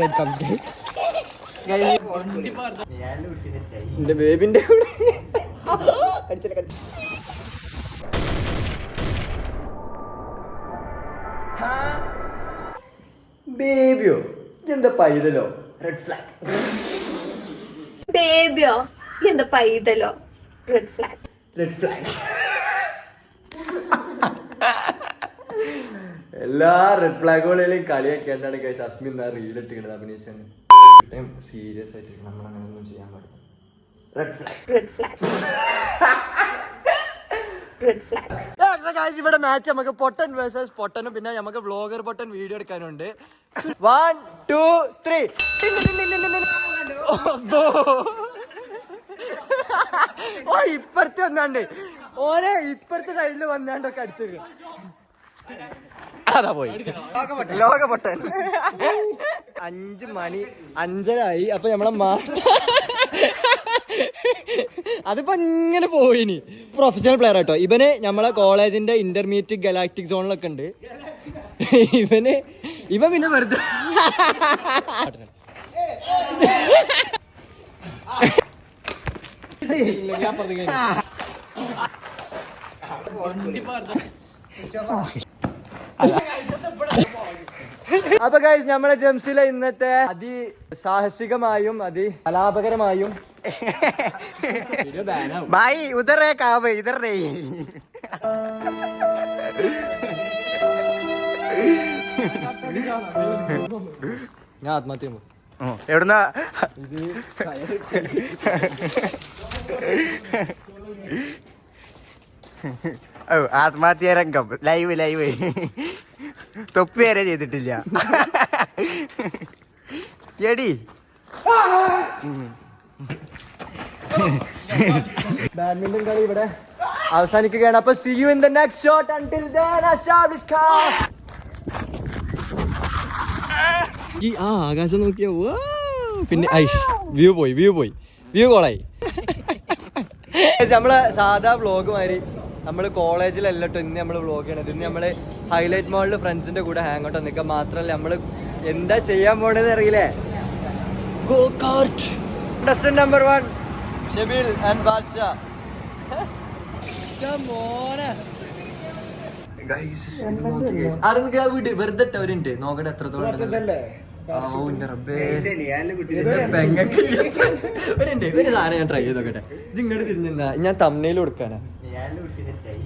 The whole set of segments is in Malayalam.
it comes guys. എന്റെ ബേബിന്റെ കൂടെ. കടിച്ചില്ല കടിച്ചില്ല. ബേബിയോ എന്താ പൈതലോ? റെഡ് ഫ്ലാഗ് ബേബിയോ എന്താ പൈതലോ? റെഡ് ഫ്ലാഗ് റെഡ് ഫ്ലാഗ് എല്ലാ റെഡ് ഫ്ലാഗുകളിലും കളിയാക്കിയാണ്ടാണ് ഗൈസ് അസ്മിൻ എന്നാ റീലിട്ടിട്ട് അഭിനയിച്ചാണ് സീരിയസ് ആയിട്ട് നമ്മൾ അങ്ങനെ ഒന്നും ചെയ്യാൻ പാടില്ല. Red flag red flag red flag guys ഇവിടെ മാച്ച് നമുക്ക് പൊട്ടൻ വേഴ്സസ് പൊട്ടനും പിന്നെ നമുക്ക് വ്ളോഗർ പൊട്ടൻ വീഡിയോ എടുക്കാനുണ്ട്. വൺ ടു ത്രീ ഓ ഇപ്പുറത്ത് വന്നാണ്ട്. ഓരേ ഇപ്പുറത്തെ സൈഡിൽ വന്നാണ്ടൊക്കെ അടിച്ചത് അതാ പോയി. ലോകപ്പെട്ട പൊട്ടൻ അഞ്ച് മണി അഞ്ചരായി. അപ്പൊ നമ്മളെ മാറ്റ അതിപ്പോ ഇങ്ങനെ പോയിനി. പ്രൊഫഷണൽ പ്ലെയർ ആട്ടോ. ഇവന് നമ്മളെ കോളേജിന്റെ ഇന്റർമീഡിയറ്റ് ഗലാക്ടിക് സോണിലൊക്കെ ഉണ്ട്. ഇവന് ഇവ പിന്നെ വെറുതെ അപ്പൊ ഗൈസ് നമ്മളെ ജംസിലെ ഇന്നത്തെ അതി സാഹസികമായും അതി കലാപകരമായും ഭായ് ഉദറേ കാവ് ഇതറേ ഞാൻ ആത്മഹത്യ ഓ ആത്മഹത്യ രംഗം ലൈവ് ലൈവ് തൊപ്പി വരെ ചെയ്തിട്ടില്ല. എടി. ബാഡ്മിന്റൺ കളി ഇവിടെ അവസാനിക്കുകയാണ്. അപ്പൊ see you in the next shot until ഈ ആ ആകാശം നോക്കിയ പിന്നെ ഐഷ് വ്യൂ പോയി വ്യൂ പോയി. വ്യൂ കോളായി നമ്മൾ സാധാ വ്ളോഗ് മാതിരി നമ്മൾ കോളേജിലല്ലോ ഇന്ന് നമ്മൾ വ്ളോഗ് ചെയ്യണത്. ഇന്ന് നമ്മൾ ഹൈലൈറ്റ് മോളിൽ ഫ്രണ്ട്സിന്റെ കൂടെ ഹാങ് ഔട്ട് നിൽക്കുക മാത്രമല്ല നമ്മൾ എന്താ ചെയ്യാൻ പോണെന്ന് അറിയില്ലേ? Go kart contestant number one Shebil and Badsha മോനെ. അതൊക്കെ വീട് വെറുതെ ഇട്ടവരുണ്ട് നോക്കട്ടെ എത്രത്തോളം. ഒരു സാധനം ഞാൻ ട്രൈ ചെയ്ത് നോക്കട്ടെ. ഇങ്ങോട്ട് തിരിഞ്ഞാ ഞാൻ തമ്മനയിൽ കൊടുക്കാനാ.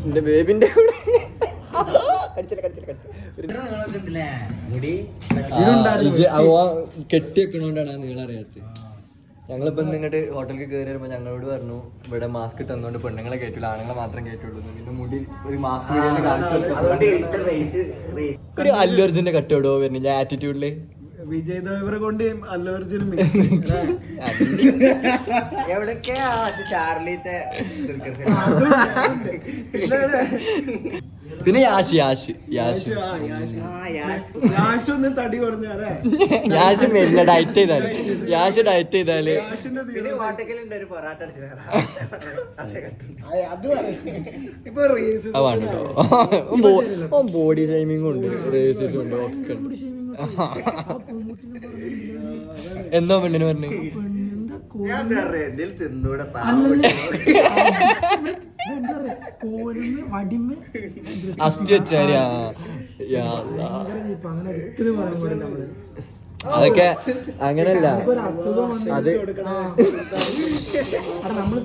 എന്റെ ബേബിന്റെ കൂടെ. അറിയാത്തത്. ഞങ്ങളിപ്പോ ഇങ്ങോട്ട് ഹോട്ടലിൽ കയറി വരുമ്പോ ഞങ്ങളോട് പറഞ്ഞു ഇവിടെ മാസ്ക് ഇട്ടുന്നോണ്ട് പെണ്ണുങ്ങളെ കേട്ടുള്ളൂ ആണുങ്ങളെ മാത്രം കേട്ടുള്ളൂ. പിന്നെ മുടി ഒരു മാസ്ക് ഒരു അല്ലു അർജുന്റെ കട്ടോടോ പിന്നെ ആറ്റിറ്റ്യൂഡിൽ വിജയ് കൊണ്ട് അല്ലു? അർജുനും എവിടൊക്കെയാ ചാർലിത്തെ പിന്നെ യാഷ് യാഷ് യാഷ് യാഷ് ഒന്ന് തടി കുറഞ്ഞാലേ യാഷ് മെല്ലെ ഡയറ്റ് ചെയ്താൽ. യാഷ് ഡയറ്റ് ചെയ്താൽ. യാഷിന്റെ ഒരു പൊറാട്ട അത് ഇപ്പൊ ബോഡി ടൈമിങ്ങും ഉണ്ട്. റേസസും ഉണ്ട്? ഒക്കെ ഉണ്ട്. എന്തോ പെണ്ണിന് പറഞ്ഞു? ഞാൻ തിന്നൂടെ കോലിന് വടിമ. അസ്ഥി. അങ്ങനെ ഒരിക്കലും പറയാൻ പാടില്ല നമ്മൾ. അതൊക്കെ അങ്ങനല്ല. അത്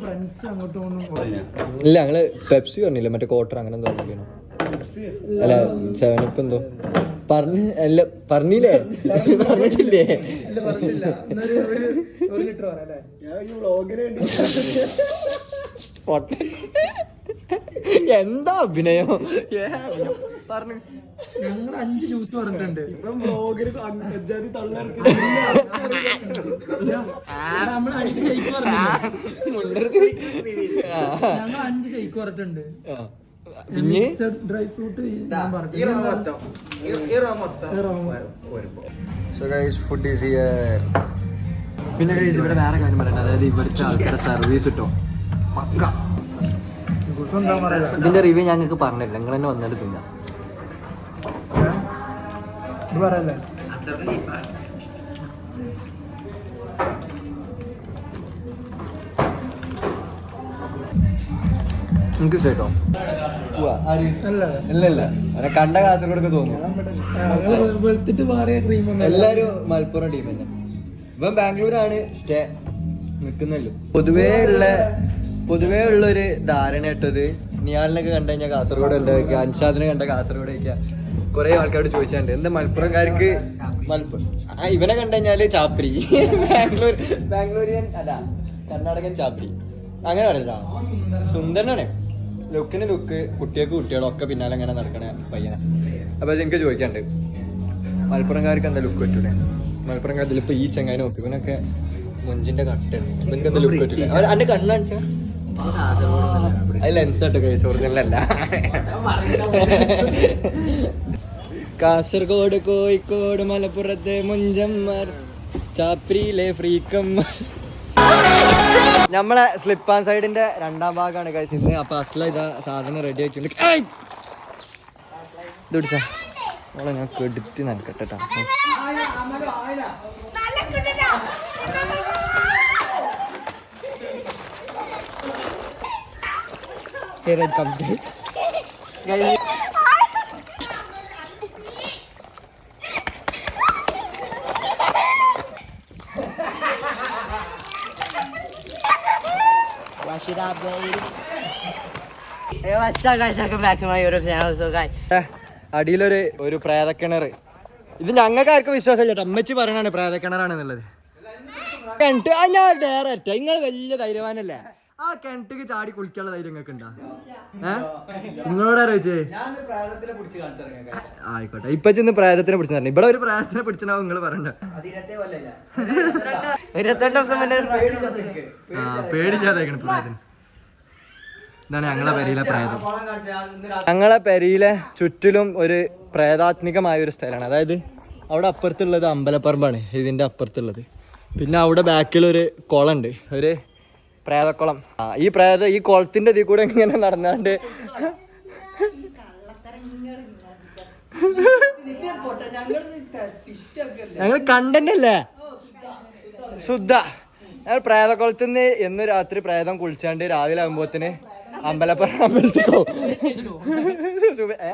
ഫ്രണ്ട്സ് അങ്ങോട്ടും ഒന്നും ഇല്ല ഞങ്ങൾ പെപ്സി പറഞ്ഞില്ല? മറ്റേ ക്വാർട്ടർ അങ്ങനെ എന്തോ അല്ല സെവൻ അപ്പ് എന്തോ? പറഞ്ഞ അല്ല പറഞ്ഞില്ലേ? പറഞ്ഞിട്ടില്ലേ എന്താ അഭിനയം? പറഞ്ഞു. ഞങ്ങൾ അഞ്ച് ജ്യൂസ് പറഞ്ഞിട്ടുണ്ട്. ഇപ്പം ബ്ലോഗര് തള്ളിറക്കി നമ്മൾ അഞ്ച് ഷെയ്ക്ക് പറഞ്ഞു ഞങ്ങൾ അഞ്ച് ഷെയ്ക്ക് പറഞ്ഞിട്ടുണ്ട്. ആ. പിന്നെ ഡ്രൈ ഫ്രൂട്ട് ഞാൻ പറഞ്ഞു so guys food is here പിന്നെ ഗൈസ് ഇവിടെ വേറെ കാര്യം പറയണ്ട. അതായത് ഇവിടുത്തെ ആൾക്കാരുടെ സർവീസ് കിട്ടോ പക്ക ഇതിന്റെ റിവ്യൂ ഞങ്ങൾക്ക് പറഞ്ഞില്ല നിങ്ങൾ തന്നെ വന്നിട്ട് തിന്നാം. പറയല്ലേ? ഇഷ്ടട്ടോ അല്ല ഇല്ല ഇല്ല. അവനെ കണ്ട കാസർഗോഡൊക്കെ തോന്നുന്നു എല്ലാരും മലപ്പുറം ടീം തന്നെ. ഇവൻ ബാംഗ്ലൂരാണ് സ്റ്റേ നിക്കുന്നല്ലോ പൊതുവേ ഉള്ള പൊതുവേ ഉള്ള ഒരു ധാരണ ഇട്ടത് നിയാലിനൊക്കെ കണ്ടു കഴിഞ്ഞാൽ കാസർഗോഡ് ഉണ്ട് അൻഷാദിനെ കണ്ട കാസർഗോഡ് വയ്ക്കുക കുറെ ആൾക്കാരോട് ചോദിച്ചാണ്ട് എന്താ മലപ്പുറംകാർക്ക് മലപ്പുറം ആ ഇവനെ കണ്ടു കഴിഞ്ഞാൽ ചാപ്രി. ബാംഗ്ലൂർ ബാംഗ്ലൂരിയൻ അല്ല കർണാടകൻ ചാപ്രി. അങ്ങനെ പറയില്ല. സുന്ദരനാണ്. ലുക്കിന് ലുക്ക് കുട്ടികൾക്ക് കുട്ടികളും ഒക്കെ പിന്നാലെ അങ്ങനെ നടക്കണ പയ്യനെ. അപ്പൊ എനിക്ക് ചോദിക്കാണ്ട് മലപ്പുറംകാർക്ക് എന്താ ലുക്ക് പറ്റൂലേ? മലപ്പുറംകാരത്തിൽ ഇതിലിപ്പോ ഈ ചെങ്ങായി നോക്കി ഇവനൊക്കെ മുഞ്ചിന്റെ കട്ടുണ്ട് ഇവനക്ക് എന്താ ലുക്ക് പറ്റൂല? അവൻ- കണ്ണാണിച്ച കണ്ണ് കാണിച്ച? അത് ലെൻസ് ആട്ടോ കൈസ് ഒറിജിനലല്ല കാസർഗോഡ് കോഴിക്കോട് മലപ്പുറത്തെ മുഞ്ചന്മാർ ചാപ്രിയിലെ ഫ്രീക്കന്മാർ. നമ്മളെ സ്ലിപ്പ് ആൻഡ് സൈഡിന്റെ രണ്ടാം ഭാഗമാണ് കഴിച്ചത് അപ്പൊ അസ്ല ഇതാ സാധനം റെഡി ആയിട്ടുണ്ട്! ഇത് ഞാൻ കെടുത്തി നടക്കട്ടെ കേട്ടോ Here അടിയിലൊരു ഒരു പ്രേതക്കിണർ ഇത് ഞങ്ങൾക്ക് ആർക്കും വിശ്വാസമില്ല കേട്ടോ അമ്മച്ചി പറയണാണ് പ്രേതക്കിണറാണെന്നുള്ളത്. കിണറ്റ് ആ ഞാൻ ഡയറക്റ്റ് നിങ്ങൾ വലിയ ധൈര്യവാനല്ലേ? ആ കിണറ്റിക്ക് ചാടി കുളിക്കാനുള്ള ധൈര്യം നിങ്ങൾക്ക് ഉണ്ടാ നിങ്ങളോട് അറിയിച്ചേ ആയിക്കോട്ടെ. ഇപ്പൊ ചെന്ന് പ്രേതത്തിനെ പിടിച്ചു പറഞ്ഞു ഇവിടെ ഒരു പ്രേതത്തിനെ പിടിച്ചാവും നിങ്ങൾ പറയണ്ട ഇരുപത്തെട്ട് ദിവസം മുന്നേ ആ പേടില്ലാതായിക്കണ പ്രേതത്തിന്. ഇതാണ് ഞങ്ങളെ പെരിയിലെ പ്രേതം. ഞങ്ങളെ പെരിയിലെ ചുറ്റിലും ഒരു പ്രേതാത്മികമായ ഒരു സ്ഥലമാണ്. അതായത് അവിടെ അപ്പുറത്തുള്ളത് അമ്പലപ്പറമ്പാണ് ഇതിന്റെ അപ്പുറത്തുള്ളത്. പിന്നെ അവിടെ ബാക്കിൽ ഒരു കുളമുണ്ട് ഒരു പ്രേതക്കുളം. ആ ഈ പ്രേത ഈ കുളത്തിന്റെ ഇതിൽ കൂടെ ഇങ്ങനെ നടന്നാണ്ട് ഞങ്ങൾ കണ്ടന്നല്ലേ? ശുദ്ധ. ഞങ്ങൾ പ്രേതക്കുളത്തിൽ നിന്ന് എന്ന് രാത്രി പ്രേതം കുളിച്ചാണ്ട് രാവിലെ ആകുമ്പോത്തിന് അമ്പലപ്പുറം ഏ?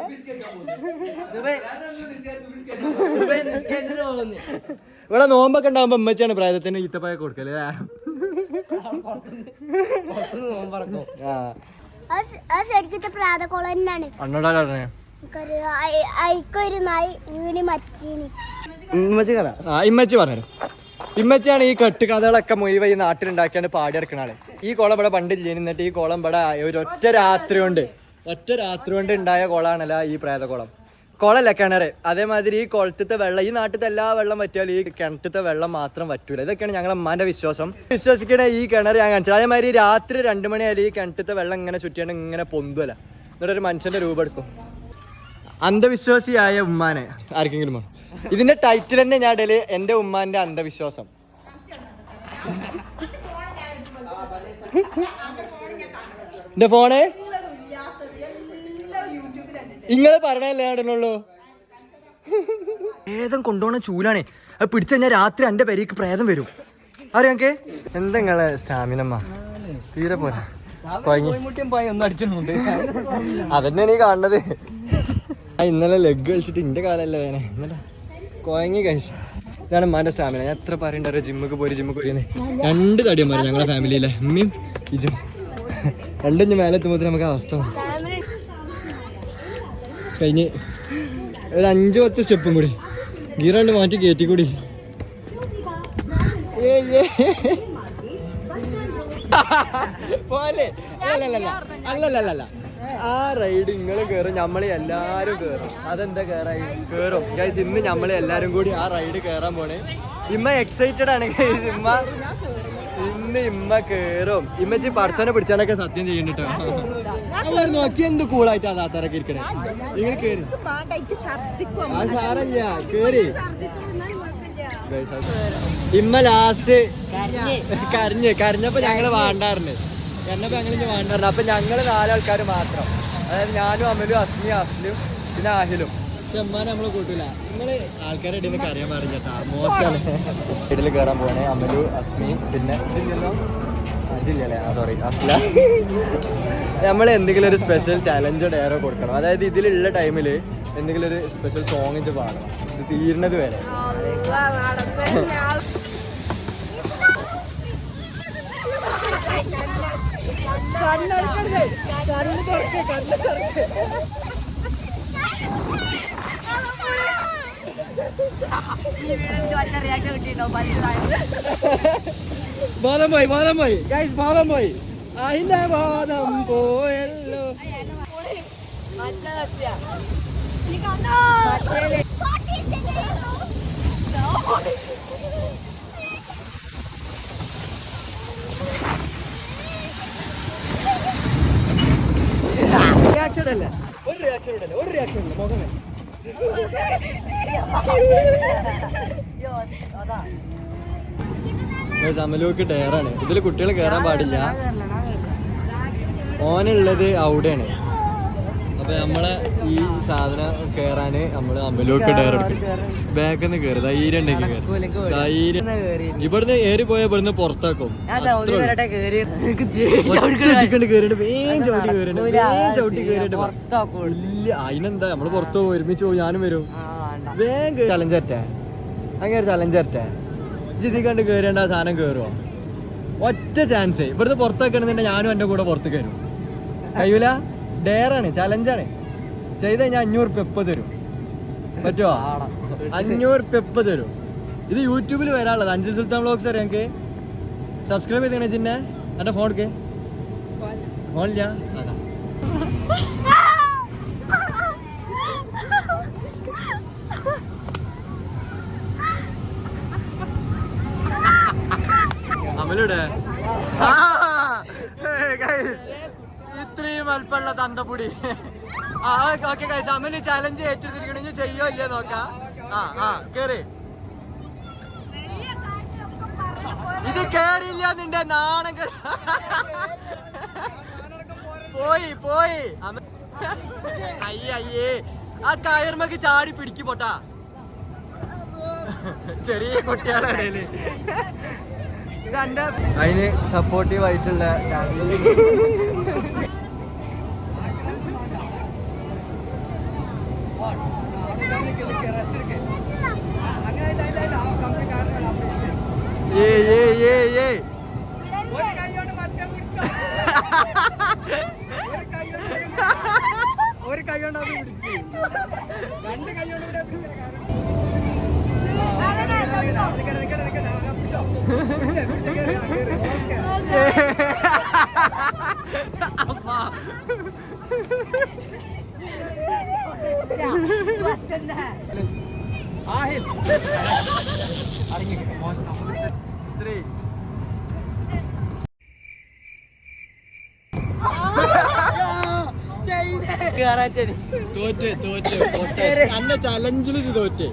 ഇവിടെ നോമ്പൊക്കെ ഉണ്ടാകുമ്പോ അമ്മച്ചാണ് പ്രായത്തിന് ഈത്തപ്പായ കൊടുക്കൽ പറഞ്ഞേ. അയ്ക്കൊരു നായി വീണി മച്ചീനി ആ ഇമ്മച്ചി പറഞ്ഞു ഇമ്മച്ചിയാണ് ഈ കെട്ട് കഥകളൊക്കെ മുഴുവൻ ഈ നാട്ടിലുണ്ടാക്കിയാണ് പാടി ആൾ. ഈ കുളം ഇവിടെ പണ്ടില്ല? എന്നിട്ട് ഈ കുളം ഇവിടെ ഒരു ഒറ്റ രാത്രി കൊണ്ട് ഒറ്റ രാത്രി കൊണ്ട് ഉണ്ടായ കുളമാണല്ലോ ഈ പ്രേതകുളം. കുളമല്ല കിണറ് അതേമാതിരി ഈ കുളത്തിത്തെ വെള്ളം ഈ നാട്ടിലത്തെ എല്ലാ വെള്ളം പറ്റിയാലും ഈ കിണറ്റത്തെ വെള്ളം മാത്രം പറ്റൂല ഇതൊക്കെയാണ് ഞങ്ങളെ അമ്മാന്റെ വിശ്വാസം. വിശ്വസിക്കണ ഈ കിണർ ഞാൻ കാണിച്ചത് അതേമാതിരി രാത്രി രണ്ട് മണിയായാലും ഈ കിണറ്റത്തെ വെള്ളം ഇങ്ങനെ ചുറ്റിയാണ് ഇങ്ങനെ പൊന്തുവല എന്നിട്ടൊരു മനുഷ്യന്റെ രൂപം എടുക്കും. അന്ധവിശ്വാസിയായ ഉമ്മാനെ. ആർക്കെങ്കിലും വേണോ? ഇതിന്റെ ടൈറ്റിൽ തന്നെ ഞാൻ ഇടയിൽ എന്റെ ഉമ്മാന്റെ അന്ധവിശ്വാസം. എന്റെ ഫോണ്? ഇങ്ങൾ പറഞ്ഞല്ലേ ഇടണുള്ളൂ? പ്രേതം കൊണ്ടുപോണ ചൂലാണ്. അത് പിടിച്ചു കഴിഞ്ഞാൽ രാത്രി എന്റെ പേരേക്ക് പ്രേതം വരും. അറിയാക്കെ എന്താ സ്റ്റാമിനമ്മ തീരെ പോരാ. അതന്നെ നീ കാണുന്നത് ഇന്നലെ ലെഗ് കളിച്ചിട്ട് ഇന്റെ കാലല്ലേ വേനെ. എന്നിട്ട് കൊയങ്ങി കഴിച്ചു. ഇതാണ് ഉമ്മാന്റെ സ്റ്റാമിന ഞാൻ എത്ര പറയണ്ടോ ജിമ്മക്ക് പോയി ജിമ്മക്ക് പോയി രണ്ട് തടിയന്മാർ ഞങ്ങളെ ഫാമിലിയിലെ ഉമ്മയും ഇജും രണ്ടും മേലെ എത്തുമ്പോൾ നമുക്ക് അവസ്ഥ. കഴിഞ്ഞ് ഒരു അഞ്ച് പത്ത് സ്റ്റെപ്പും കൂടി. ഗീർ രണ്ട് മാറ്റി കയറ്റി കൂടി. പോലെ. അല്ലല്ലല്ല. അല്ലല്ലല്ല ആ റൈഡ് നിങ്ങൾ കയറും നമ്മളെ എല്ലാരും കയറും അതെന്താ കയറായി കയറും ഗൈസ് ഇന്ന് നമ്മളെ എല്ലാവരും കൂടി ആ റൈഡ് കയറാൻ പോണേ. ഇമ്മ എക്സൈറ്റഡ് ആണ് ഗൈസ് ഇമ്മ ഇന്ന് ഇമ്മ കേറും. ഇമ്മച്ചി പഠിച്ചോനെ പിടിച്ചാലൊക്കെ സത്യം ചെയ്യണ്ടിട്ടോ എല്ലാവരും നോക്കി എന്ത് കൂളായിട്ട് ആ താത്താരൊക്കെ ഇരിക്കണേ. നിങ്ങൾ കേറി. ആ സാറല്ല കേറി. അത് ഇമ്മ ലാസ്റ്റ് കരഞ്ഞ്. കരഞ്ഞപ്പോ ഞങ്ങൾ വേണ്ടാറിന് അപ്പൊ ഞങ്ങൾ നാലാൾക്കാർ മാത്രം. അതായത് ഞാനും അമലും അസ്മി അസ്ലും പിന്നെ ആഹിലും പക്ഷെ ഉമ്മാനെ നമ്മൾ കൂട്ടൂല. നിങ്ങൾ ആൾക്കാരുടെ ഇടയിൽ കരയാൻ പറഞ്ഞാ മോശമാണ് ഇടയിൽ കയറാൻ പോണേ അമലു അസ്മിയും പിന്നെ ജില്ലല്ലോ സോറി അസ്ല. നമ്മൾ എന്തെങ്കിലും ഒരു സ്പെഷ്യൽ ചലഞ്ചോ ഡയറോ കൊടുക്കണം. അതായത് ഇതിലുള്ള ടൈമിൽ എന്തെങ്കിലും ഒരു സ്പെഷ്യൽ സോങ് വെച്ച് പാടണം. ഇത് തീരുന്നത് വരെ. ബോധം പോയി ബോധം പോയി ഗൈസ് ബോധം പോയി അതിന്റെ ബോധം പോയല്ലോ റിയാക്ഷൻ അമലുക്ക് ഡയറാണ് ഇതിൽ കുട്ടികൾ കയറാൻ പാടില്ല. ഓനുള്ളത് അവിടെയാണ്. അപ്പൊ നമ്മളെ ഈ സാധനം കയറാന് നമ്മൾ അമ്പലോക്ക് ഡയർ എടുക്കും ബാക്കിൽ നിന്ന് കയറി ധൈര്യം ഉണ്ടെങ്കിൽ ധൈര്യം. ഇവിടുന്ന് ഏറി പോയ ഇവിടുന്ന് പുറത്താക്കും. അതിനെന്താ? നമ്മൾ പുറത്തു പോകും ഒരുമിച്ച് പോകും ഞാനും വരും. വേഗം ചലഞ്ച് അങ്ങനെ ചലഞ്ച് തരട്ടെ ജിതി കണ്ട് കയറേണ്ട ആ സാധനം കയറുമോ ഒറ്റ ചാൻസ് ഇവിടുന്ന് പുറത്താക്കണമെന്നുണ്ടെങ്കിൽ ഞാനും എന്റെ കൂടെ പുറത്ത് കയറും കഴിയൂല? ഡെയറാണ് ചലഞ്ചാണ് ചെയ്ത ഞാൻ അഞ്ഞൂറ് പെപ്പ് തരും. പറ്റുമോ അഞ്ഞൂറ് പെപ്പ് തരും. ഇത് യൂട്യൂബിൽ വരാനുള്ളത്. അഞ്ചൽ സുൽത്താൻ വ്ളോഗ്സ് അറിയാം എനിക്ക് സബ്സ്ക്രൈബ് ചെയ്തേക്കണേ ചിന്നെ? എന്റെ ഫോൺ എടുക്കേ. ഫോണില്ല? അതാ. അമലുടെ ഇത്രയും അല്പമുള്ള തന്തപ്പൊടി. ആ ഓക്കെ കൈസ് അമൽ ചലഞ്ച് ഏറ്റെടുത്തിരിക്കണെങ്കിൽ ചെയ്യോ ഇല്ലേ നോക്കാം. ആ ആ കേറി. ഇത് കേറിയില്ല നിന്റെ നാണം പോയി പോയി. അയ്യേ ആ കയർമക്ക് ചാടി പിടിക്കു പൊട്ടാ. ചെറിയ ഇടയിൽ. അതിന് സപ്പോർട്ടീവ് ആയിട്ടുള്ള ഏ ഏ ഏ ഏ ഒരു കൈ കൊണ്ട് അത് പിടിച്ചു. കേറാറ്റേ തോറ്റ് തോറ്റ് അന്ന ചലഞ്ചിൽ തോറ്റ്.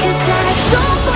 Cause I don't